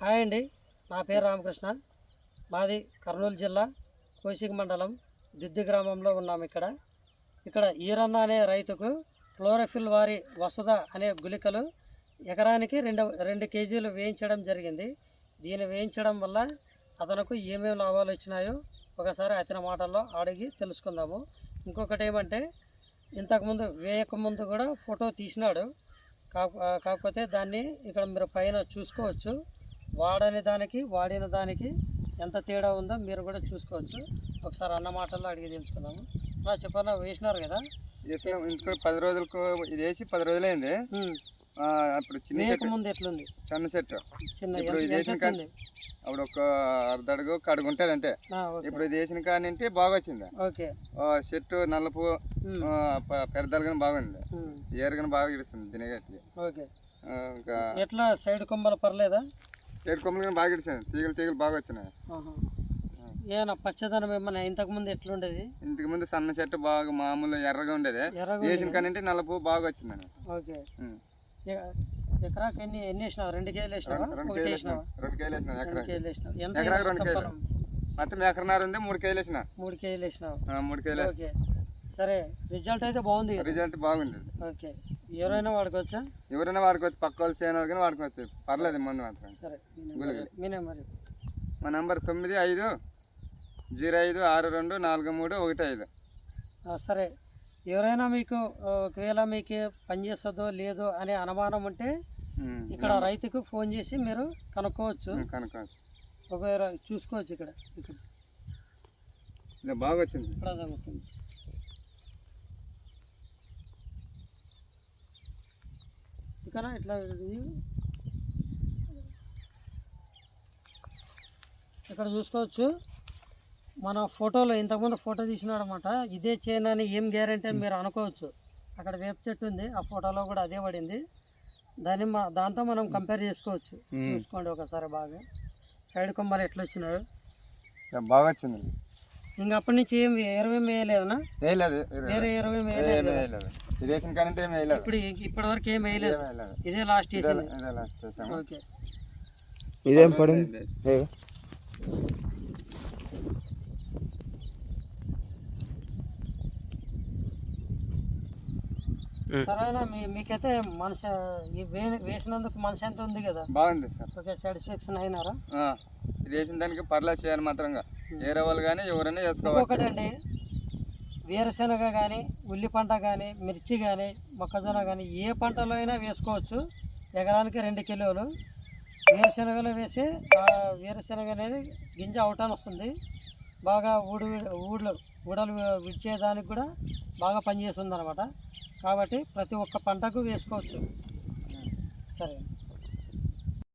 Hi అండి. నా పేరు రామకృష్ణ. మాది కర్నూలు జిల్లా కోసిక మండలం దిద్ది గ్రామంలో ఉన్నాం ఇక్కడ. ఇక్కడ ఈరన్న అనే రైతుకు క్లోరోఫిల్ వారి వసద అనే గుళికలు ఎకరానికి రెండు రెండు కేజీలు వేయించడం జరిగింది. దీన్ని వేయించడం వల్ల అతనుకు ఏమేమి లాభాలు వచ్చినాయో ఒకసారి అతని మాటల్లో అడిగి తెలుసుకుందాము. ఇంకొకటి ఏమంటే ఇంతకుముందు వేయకముందు కూడా ఫోటో తీసినాడు. కాక- కాకపోతే దాన్ని ఇక్కడ మీరు పైన చూసుకోవచ్చు. వాడని దానికి వాడిన దానికి ఎంత తేడా ఉందో మీరు కూడా చూసుకోవచ్చు. ఒకసారి అన్న మాటల్లో అడిగి తెలుసుకుందాము. నా చెప్పన్నా వేసినారు కదా? వేసినాం. ఇంకో పది రోజులకు ఇది వేసి పది రోజులైంది. అప్పుడు చిన్న చెట్టు. వేయకముందు ఎట్లుంది? చిన్న చెట్టు. చిన్న ఇప్పుడు ఇది వేసిన ఎత్తు కా- ఉంది? అప్పుడు ఒక అర్ధ అడుగు కడుగు ఉంటుంది ఓకే. ఇప్పుడు ఇది వేసిన కానింటి బాగా వచ్చింది ఓకే. చెట్టు నలుపు. పెద్దలు కానీ బాగుంది. ఏరు కానీ బాగా ఇడుస్తుంది దినగట్టి ఓకే. ఇంకా ఎట్లా? సైడ్ కొమ్మలు పర్లేదా? చెట్టు కొమ్మలు కానీ బాగా ఇడుస్తుంది తీగలు తీగలు బాగా వచ్చినాయి. ఏనా పచ్చదనం ఏమన్నా ఇంతకుముందు ఎట్లుండేది? ఇంతకు ముందు సన్న చెట్టు బాగా మామూలు ఎర్రగా ఉండేది. వేసిన కానింటి నలుపు బాగా వచ్చింది ఓకే. ఎకరాకి ఎన్ని ఎన్ని వేసినావు? రెండు కేజీలు వేసినావా? రెండు ఒకటి కేజీలు వేసినావా? వేసినాం రెండు కేజీలు వేసినాం రెండు ఎకరా కేజీలు వేసినావు. ఎంత ఎకరాకి రెండు కేజీలు. మొత్తం ఎకరన్నర ఉంది మూడు కేజీలు వేసిన. మూడు కేజీలు వేసినావు. మూడు కేజీలు. ఓకే. సరే రిజల్ట్ అయితే బాగుంది? రిజల్ట్ బాగుంది. ఓకే. ఎవరైనా వాడుకోవచ్చా? ఎవరైనా వాడుకోవచ్చు పక్క వాళ్ళు చేయని వాళ్ళు కానీ వాడుకోవచ్చు. పర్లేదు మందు మాత్రం సరే గుళికలు. మీనే మరి మా నంబర్ తొమ్మిది ఐదు జీరో ఐదు ఆరు రెండు నాలుగు మూడు ఒకటి ఐదు. ఆ, సరే. ఎవరైనా మీకు ఆ, ఒకవేళ మీకు పని చేస్తుందో లేదో అనే అనుమానం ఉంటే. ఇక్కడ రైతుకు ఫోన్ చేసి మీరు కనుక్కోవచ్చు. ఉం, కనుక ఒకవేళ చూసుకోవచ్చు ఇక్కడ. ఇక్కడ బాగా వచ్చింది. ఇక్కడ జరుగుతుంది ఇక్కడ ఇట్లా. ఇక్కడ చూసుకోవచ్చు. మన ఫోటోలో ఇంతకుముందు ఫోటో తీసినాడు అనమాట ఇదే చైన్ అని ఏం గ్యారంటీ అని మీరు అనుకోవచ్చు. అక్కడ వేప చెట్టు ఉంది ఆ ఫోటోలో కూడా అదే పడింది. దాన్ని మా దాంతో మనం కంపేర్ చేసుకోవచ్చు. చూసుకోండి ఒకసారి బాగా. సైడ్ కొమ్మలు ఎట్లా వచ్చినాయో బాగా వచ్చింది. ఇంకా అప్పటి నుంచి ఏం ఇరవై వేయలేదనా? వేయలేదు వేరే ఇరవై వేయలేదు ఇది వేసిన కానింటే ఏం వేయలేదు. ఇప్పుడు ఇప్పటి వరకు ఏం వేయలేదు. ఇదే లాస్ట్ వేసింది ఇదే లాస్ట్. ఓకే. ఇదేం పడింది సరేనా మీకైతే మనసు వేసినందుకు మనసు ఎంత ఉంది కదా? బాగుంది సార్. Okay satisfaction అయినారా? ఇది వేసిన దానికి పర్లేదు చేయాలి మాత్రంగా. వేరే వాళ్ళు కానీ ఎవరైనా చేసుకోవాలి ఒకటండి వేరుశనగ కానీ ఉల్లి పంట కానీ మిర్చి కానీ మొక్కజొన్న కానీ ఏ పంటలో అయినా వేసుకోవచ్చు. ఎకరానికి రెండు కిలోలు. వేరుశనగలో వేసి ఆ వేరుశనగ అనేది గింజ అవటాన్ని వస్తుంది. బాగా ఊడు ఊడలు ఊడలు విడిచేదానికి కూడా బాగా పనిచేస్తుంది అనమాట కాబట్టి ప్రతి ఒక్క పంటకు వేసుకోవచ్చు. సరే.